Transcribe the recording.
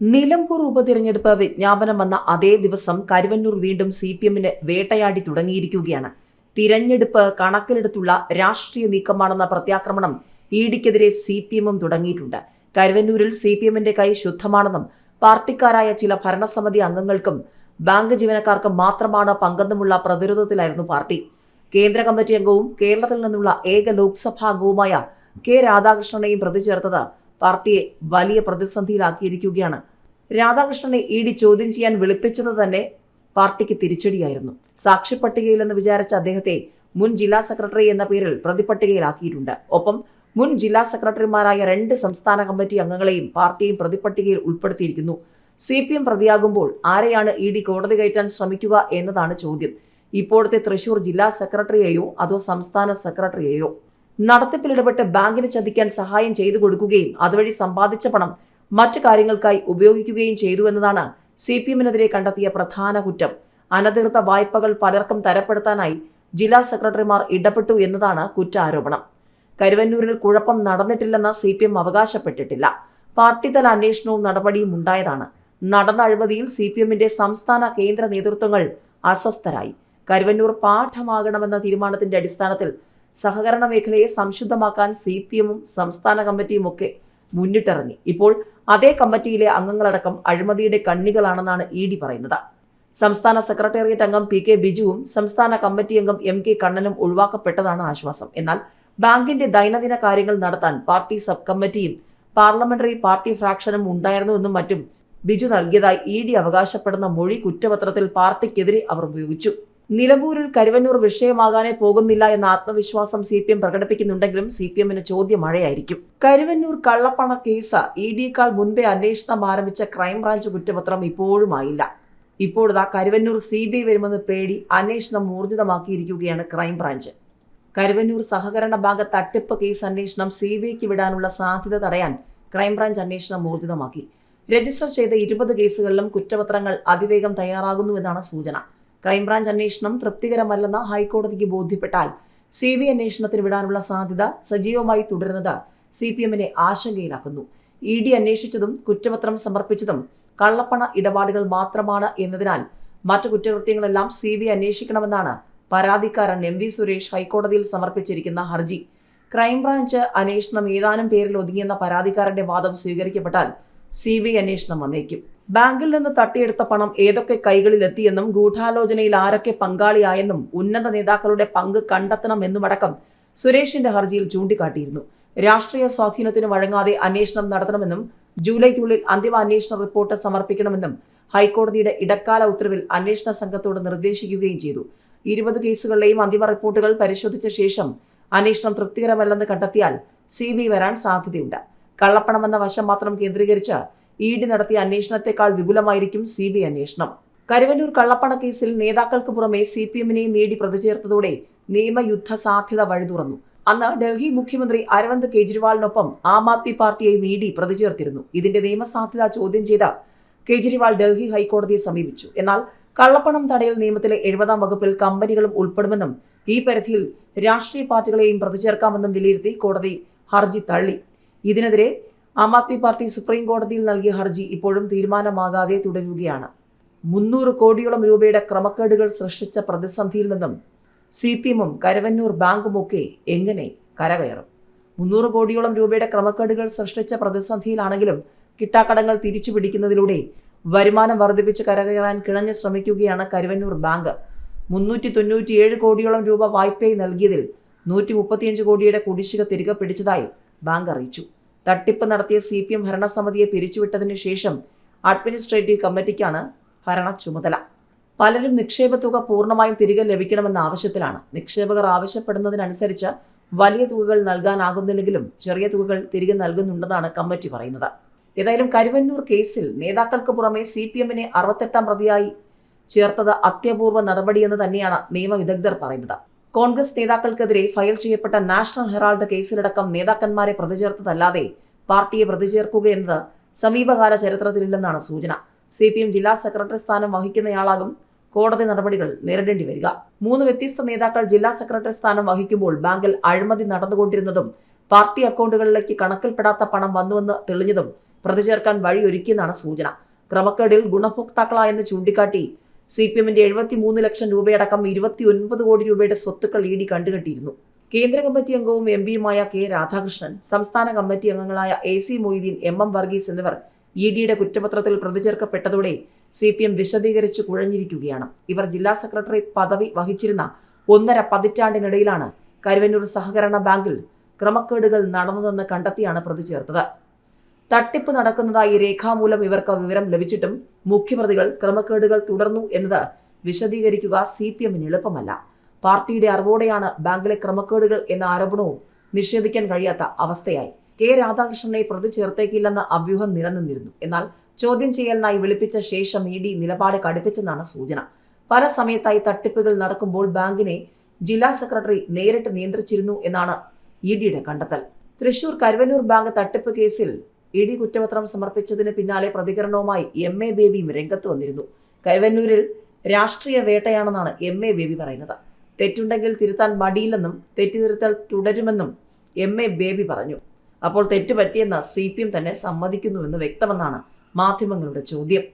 നിലമ്പൂർ ഉപതിരഞ്ഞെടുപ്പ് വിജ്ഞാപനം വന്ന അതേ ദിവസം കരുവന്നൂർ വീണ്ടും സി പി എമ്മിന് വേട്ടയാടി തുടങ്ങിയിരിക്കുകയാണ്. തിരഞ്ഞെടുപ്പ് കണക്കിലെടുത്തുള്ള രാഷ്ട്രീയ നീക്കമാണെന്ന പ്രത്യാക്രമണം ഇ ഡിക്കെതിരെ സി പി എമ്മും തുടങ്ങിയിട്ടുണ്ട്. കരുവന്നൂരിൽ സി പി എമ്മിന്റെ കൈ ശുദ്ധമാണെന്നും പാർട്ടിക്കാരായ ചില ഭരണസമിതി അംഗങ്ങൾക്കും ബാങ്ക് ജീവനക്കാർക്കും മാത്രമാണ് പങ്കെന്നുമുള്ള പ്രതിരോധത്തിലായിരുന്നു പാർട്ടി. കേന്ദ്ര കമ്മിറ്റി അംഗവും കേരളത്തിൽ നിന്നുള്ള ഏക ലോക്സഭാ അംഗവുമായ കെ രാധാകൃഷ്ണനെയും പ്രതി ചേർത്തത് പാർട്ടിയെ വലിയ പ്രതിസന്ധിയിലാക്കിയിരിക്കുകയാണ്. രാധാകൃഷ്ണനെ ഇ ഡി ചോദ്യം ചെയ്യാൻ വിളിപ്പിച്ചത് തന്നെ പാർട്ടിക്ക് തിരിച്ചടിയായിരുന്നു. സാക്ഷിപ്പട്ടികയിലെന്ന് വിചാരിച്ച അദ്ദേഹത്തെ മുൻ ജില്ലാ സെക്രട്ടറി എന്ന പേരിൽ പ്രതിപട്ടികയിലാക്കിയിട്ടുണ്ട് ഒപ്പം മുൻ ജില്ലാ സെക്രട്ടറിമാരായ രണ്ട് സംസ്ഥാന കമ്മിറ്റി അംഗങ്ങളെയും പാർട്ടിയും പ്രതിപട്ടികയിൽ ഉൾപ്പെടുത്തിയിരിക്കുന്നു. സി പി എം പ്രതിയാകുമ്പോൾ ആരെയാണ് ഇ ഡി കോടതി കയറ്റാൻ ശ്രമിക്കുക എന്നതാണ് ചോദ്യം. ഇപ്പോഴത്തെ തൃശൂർ ജില്ലാ സെക്രട്ടറിയെയോ അതോ സംസ്ഥാന സെക്രട്ടറിയെയോ? നടത്തിപ്പിൽ ഇടപെട്ട് ബാങ്കിന് ചതിക്കാൻ സഹായം ചെയ്തു കൊടുക്കുകയും അതുവഴി സമ്പാദിച്ച പണം മറ്റു കാര്യങ്ങൾക്കായി ഉപയോഗിക്കുകയും ചെയ്തു എന്നതാണ് സി പി എമ്മിനെതിരെ കണ്ടെത്തിയ പ്രധാന കുറ്റം. അനധികൃത വായ്പകൾ പലർക്കും തരപ്പെടുത്താനായി ജില്ലാ സെക്രട്ടറിമാർ ഇടപെട്ടു എന്നതാണ് കുറ്റാരോപണം. കരുവന്നൂരിൽ കുഴപ്പം നടന്നിട്ടില്ലെന്ന് സി പി എം അവകാശപ്പെട്ടിട്ടില്ല. പാർട്ടിതല അന്വേഷണവും നടപടിയും ഉണ്ടായതാണ്. നടന്ന അഴിമതിയിൽ സി പി എമ്മിന്റെ സംസ്ഥാന കേന്ദ്ര നേതൃത്വങ്ങൾ അസ്വസ്ഥരായി. കരുവന്നൂർ പാഠമാകണമെന്ന തീരുമാനത്തിന്റെ അടിസ്ഥാനത്തിൽ സഹകരണ മേഖലയെ സംശുദ്ധമാക്കാൻ സി പി എമ്മും സംസ്ഥാന കമ്മിറ്റിയും ഒക്കെ മുന്നിട്ടിറങ്ങി. ഇപ്പോൾ അതേ കമ്മിറ്റിയിലെ അംഗങ്ങളടക്കം അഴിമതിയുടെ കണ്ണികളാണെന്നാണ് ഇ ഡി പറയുന്നത്. സംസ്ഥാന സെക്രട്ടേറിയറ്റ് അംഗം പി കെ ബിജുവും സംസ്ഥാന കമ്മിറ്റി അംഗം എം കെ കണ്ണനും ഒഴിവാക്കപ്പെട്ടതാണ് ആശ്വാസം. എന്നാൽ ബാങ്കിന്റെ ദൈനംദിന കാര്യങ്ങൾ നടത്താൻ പാർട്ടി സബ് കമ്മിറ്റിയും പാർലമെന്ററി പാർട്ടി ഫ്രാക്ഷനും ഉണ്ടായിരുന്നുവെന്നും മറ്റും ബിജു നൽകിയതായി ഇ ഡി അവകാശപ്പെടുന്ന മൊഴി കുറ്റപത്രത്തിൽ പാർട്ടിക്കെതിരെ അവർ ഉപയോഗിച്ചു. നിലമ്പൂരിൽ കരുവന്നൂർ വിഷയമാകാനേ പോകുന്നില്ല എന്ന ആത്മവിശ്വാസം സി പി എം പ്രകടിപ്പിക്കുന്നുണ്ടെങ്കിലും സി പി എമ്മിന് ചോദ്യം മഴയായിരിക്കും. കരുവന്നൂർ കള്ളപ്പണ കേസ് ഇ ഡിയേക്കാൾ മുൻപേ അന്വേഷണം ആരംഭിച്ച ക്രൈംബ്രാഞ്ച് കുറ്റപത്രം ഇപ്പോഴും ആയില്ല. ഇപ്പോഴിതാ കരുവന്നൂർ സി ബി ഐ വരുമെന്ന് പേടി അന്വേഷണം ഊർജിതമാക്കിയിരിക്കുകയാണ് ക്രൈംബ്രാഞ്ച്. കരുവന്നൂർ സഹകരണ ബാങ്ക് തട്ടിപ്പ് കേസ് അന്വേഷണം സി ബി ഐക്ക് വിടാനുള്ള സാധ്യത തടയാൻ ക്രൈംബ്രാഞ്ച് അന്വേഷണം ഊർജിതമാക്കി. രജിസ്റ്റർ ചെയ്ത ഇരുപത് കേസുകളിലും കുറ്റപത്രങ്ങൾ അതിവേഗം തയ്യാറാകുന്നുവെന്നാണ് സൂചന. ക്രൈംബ്രാഞ്ച് അന്വേഷണം തൃപ്തികരമല്ലെന്ന് ഹൈക്കോടതിക്ക് ബോധ്യപ്പെട്ടാൽ സി ബി അന്വേഷണത്തിന് വിടാനുള്ള സാധ്യത സജീവമായി തുടരുന്നത് സി പി എമ്മിനെ ആശങ്കയിലാക്കുന്നു. ഇ ഡി അന്വേഷിച്ചതും കുറ്റപത്രം സമർപ്പിച്ചതും കള്ളപ്പണ ഇടപാടുകൾ മാത്രമാണ് എന്നതിനാൽ മറ്റു കുറ്റകൃത്യങ്ങളെല്ലാം സി ബി അന്വേഷിക്കണമെന്നാണ് പരാതിക്കാരൻ എം വി സുരേഷ് ഹൈക്കോടതിയിൽ സമർപ്പിച്ചിരിക്കുന്ന ഹർജി. ക്രൈംബ്രാഞ്ച് അന്വേഷണം ഏതാനും പേരിൽ ഒതുങ്ങിയെന്ന പരാതിക്കാരന്റെ വാദം സ്വീകരിക്കപ്പെട്ടാൽ സി ബി അന്വേഷണം വന്നേക്കും. ബാങ്കിൽ നിന്ന് തട്ടിയെടുത്ത പണം ഏതൊക്കെ കൈകളിലെത്തിയെന്നും ഗൂഢാലോചനയിൽ ആരൊക്കെ പങ്കാളിയായെന്നും ഉന്നത നേതാക്കളുടെ പങ്ക് കണ്ടെത്തണമെന്നുമടക്കം സുരേഷിന്റെ ഹർജിയിൽ ചൂണ്ടിക്കാട്ടിയിരുന്നു. രാഷ്ട്രീയ സ്വാധീനത്തിന് വഴങ്ങാതെ അന്വേഷണം നടത്തണമെന്നും ജൂലൈക്കുള്ളിൽ അന്തിമ അന്വേഷണ റിപ്പോർട്ട് സമർപ്പിക്കണമെന്നും ഹൈക്കോടതിയുടെ ഇടക്കാല ഉത്തരവിൽ അന്വേഷണ സംഘത്തോട് നിർദ്ദേശിക്കുകയും ചെയ്തു. ഇരുപത് കേസുകളിലെയും അന്തിമ റിപ്പോർട്ടുകൾ പരിശോധിച്ച ശേഷം അന്വേഷണം തൃപ്തികരമല്ലെന്ന് കണ്ടെത്തിയാൽ സി വരാൻ സാധ്യതയുണ്ട്. കള്ളപ്പണമെന്ന വശം മാത്രം കേന്ദ്രീകരിച്ച് ഇ ഡി നടത്തിയ അന്വേഷണത്തെക്കാൾ വിപുലമായിരിക്കും സി ബി അന്വേഷണം. കരുവന്നൂർ കള്ളപ്പണ കേസിൽ നേതാക്കൾക്ക് പുറമെ സി പി എമ്മിനെയും ഇ ഡി പ്രതിചേർത്തതോടെ നിയമയുദ്ധ സാധ്യത വഴിതുറന്നു അന്ന് ഡൽഹി മുഖ്യമന്ത്രി അരവിന്ദ് കെജ്രിവാളിനൊപ്പം ആം ആദ്മി പാർട്ടിയെയും ഇ ഡി പ്രതിചേർത്തിരുന്നു. ഇതിന്റെ നിയമസാധ്യത ചോദ്യം ചെയ്ത കെജ്രിവാൾ ഡൽഹി ഹൈക്കോടതിയെ സമീപിച്ചു. എന്നാൽ കള്ളപ്പണം തടയൽ നിയമത്തിലെ എഴുപതാം വകുപ്പിൽ കമ്പനികളും ഉൾപ്പെടുമെന്നും ഈ പരിധിയിൽ രാഷ്ട്രീയ പാർട്ടികളെയും പ്രതിചേർക്കാമെന്നും വിലയിരുത്തി കോടതി ഹർജി തള്ളി. ഇതിനെതിരെ ആം ആദ്മി പാർട്ടി സുപ്രീം കോടതിയിൽ നൽകിയ ഹർജി ഇപ്പോഴും തീരുമാനമാകാതെ തുടരുകയാണ്. മുന്നൂറ് കോടിയോളം രൂപയുടെ ക്രമക്കേടുകൾ സൃഷ്ടിച്ച പ്രതിസന്ധിയിൽ നിന്നും സി പി എമ്മും കരവന്നൂർ ബാങ്കുമൊക്കെ എങ്ങനെ കരകയറും? മുന്നൂറ് കോടിയോളം രൂപയുടെ ക്രമക്കേടുകൾ സൃഷ്ടിച്ച പ്രതിസന്ധിയിലാണെങ്കിലും കിട്ടാക്കടങ്ങൾ തിരിച്ചു പിടിക്കുന്നതിലൂടെ വരുമാനം വർദ്ധിപ്പിച്ച് കരകയറാൻ കിണഞ്ഞ് ശ്രമിക്കുകയാണ് കരുവന്നൂർ ബാങ്ക്. മുന്നൂറ്റി തൊണ്ണൂറ്റിയേഴ് കോടിയോളം രൂപ വായ്പയായി നൽകിയതിൽ നൂറ്റി മുപ്പത്തിയഞ്ച് കോടിയുടെ കുടിശ്ശിക തിരികെ പിടിച്ചതായി ബാങ്ക് അറിയിച്ചു. തട്ടിപ്പ് നടത്തിയ സി പി എം ഭരണസമിതിയെ പിരിച്ചുവിട്ടതിനു ശേഷം അഡ്മിനിസ്ട്രേറ്റീവ് കമ്മിറ്റിക്കാണ് ഭരണ ചുമതല. പലരും നിക്ഷേപ തുക പൂർണമായും തിരികെ ലഭിക്കണമെന്ന ആവശ്യത്തിലാണ്. നിക്ഷേപകർ ആവശ്യപ്പെടുന്നതിനനുസരിച്ച് വലിയ തുകകൾ നൽകാനാകുന്നില്ലെങ്കിലും ചെറിയ തുകകൾ തിരികെ നൽകുന്നുണ്ടെന്നാണ് കമ്മിറ്റി പറയുന്നത്. ഏതായാലും കരുവന്നൂർ കേസിൽ നേതാക്കൾക്ക് പുറമെ സി പി എമ്മിനെ അറുപത്തെട്ടാം പ്രതിയായി ചേർത്തത് അത്യപൂർവ നടപടിയെന്ന് തന്നെയാണ് നിയമവിദഗ്ധർ പറയുന്നത്. കോൺഗ്രസ് നേതാക്കൾക്കെതിരെ ഫയൽ ചെയ്യപ്പെട്ട നാഷണൽ ഹെറാൾഡ് കേസിലടക്കം നേതാക്കന്മാരെ പ്രതിചേർത്തതല്ലാതെ പാർട്ടിയെ പ്രതിചേർക്കുകയെന്നത് സമീപകാല ചരിത്രത്തിലില്ലെന്നാണ് സൂചന. സി പി എം ജില്ലാ സെക്രട്ടറി സ്ഥാനം വഹിക്കുന്നയാളാകും കോടതി നടപടികൾ നേരിടേണ്ടി വരിക. മൂന്ന് വ്യത്യസ്ത നേതാക്കൾ ജില്ലാ സെക്രട്ടറി സ്ഥാനം വഹിക്കുമ്പോൾ ബാങ്കിൽ അഴിമതി നടന്നുകൊണ്ടിരുന്നതും പാർട്ടി അക്കൗണ്ടുകളിലേക്ക് കണക്കിൽപ്പെടാത്ത പണം വന്നുവെന്ന് തെളിഞ്ഞതും പ്രതിചേർക്കാൻ വഴിയൊരുക്കിയെന്നാണ് സൂചന. ക്രമക്കേടിൽ ഗുണഭോക്താക്കളായെന്ന് ചൂണ്ടിക്കാട്ടി സി പി എമ്മിന്റെ എഴുപത്തി മൂന്ന് ലക്ഷം രൂപയടക്കം ഇരുപത്തി ഒൻപത് കോടി രൂപയുടെ സ്വത്തുക്കൾ ഇ ഡി കണ്ടുകെട്ടിയിരുന്നു. കേന്ദ്ര കമ്മിറ്റി അംഗവും എം പിയുമായ കെ രാധാകൃഷ്ണൻ സംസ്ഥാന കമ്മിറ്റി അംഗങ്ങളായ A C Moideen M M Varghese എന്നിവർ ഇ ഡിയുടെ കുറ്റപത്രത്തിൽ പ്രതി ചേർക്കപ്പെട്ടതോടെ സി പി എം വിശദീകരിച്ച് കുഴഞ്ഞിരിക്കുകയാണ്. ഇവർ ജില്ലാ സെക്രട്ടറി പദവി വഹിച്ചിരുന്ന ഒന്നര പതിറ്റാണ്ടിനിടയിലാണ് കരുവന്നൂർ സഹകരണ ബാങ്കിൽ ക്രമക്കേടുകൾ നടന്നതെന്ന് കണ്ടെത്തിയാണ് പ്രതി ചേർത്തത് തട്ടിപ്പ് നടക്കുന്നതായി രേഖാമൂലം ഇവർക്ക് വിവരം ലഭിച്ചിട്ടും മുഖ്യപ്രതികൾ ക്രമക്കേടുകൾ തുടർന്നു എന്നത് വിശദീകരിക്കുക സി പി എമ്മിന് എളുപ്പമല്ല. പാർട്ടിയുടെ അറിവോടെയാണ് ബാങ്കിലെ ക്രമക്കേടുകൾ എന്ന ആരോപണവും നിഷേധിക്കാൻ കഴിയാത്ത അവസ്ഥയായി. കെ രാധാകൃഷ്ണനെ പ്രതി ചേർത്തേക്കില്ലെന്ന അഭ്യൂഹം നിലനിന്നിരുന്നു. എന്നാൽ ചോദ്യം ചെയ്യലിനായി വിളിപ്പിച്ച ശേഷം ഇ ഡി നിലപാട് കടുപ്പിച്ചെന്നാണ് സൂചന. പല സമയത്തായി തട്ടിപ്പുകൾ നടക്കുമ്പോൾ ബാങ്കിനെ ജില്ലാ സെക്രട്ടറി നേരിട്ട് നിയന്ത്രിച്ചിരുന്നു എന്നാണ് ഇ ഡിയുടെ കണ്ടെത്തൽ. തൃശൂർ കരുവന്നൂർ ബാങ്ക് തട്ടിപ്പ് കേസിൽ ഇ ഡി കുറ്റപത്രം സമർപ്പിച്ചതിന് പിന്നാലെ പ്രതികരണവുമായി എം എ ബേബിയും രംഗത്ത് വന്നിരുന്നു. കൈവന്നൂരിൽ രാഷ്ട്രീയ വേട്ടയാണെന്നാണ് എം എ ബേബി പറയുന്നത്. തെറ്റുണ്ടെങ്കിൽ തിരുത്താൻ മടിയില്ലെന്നും തെറ്റുതിരുത്തൽ തുടരുമെന്നും എം എ ബേബി പറഞ്ഞു. അപ്പോൾ തെറ്റുപറ്റിയെന്ന് സി പി എം തന്നെ സമ്മതിക്കുന്നുവെന്ന് വ്യക്തമെന്നാണ് മാധ്യമങ്ങളുടെ ചോദ്യം.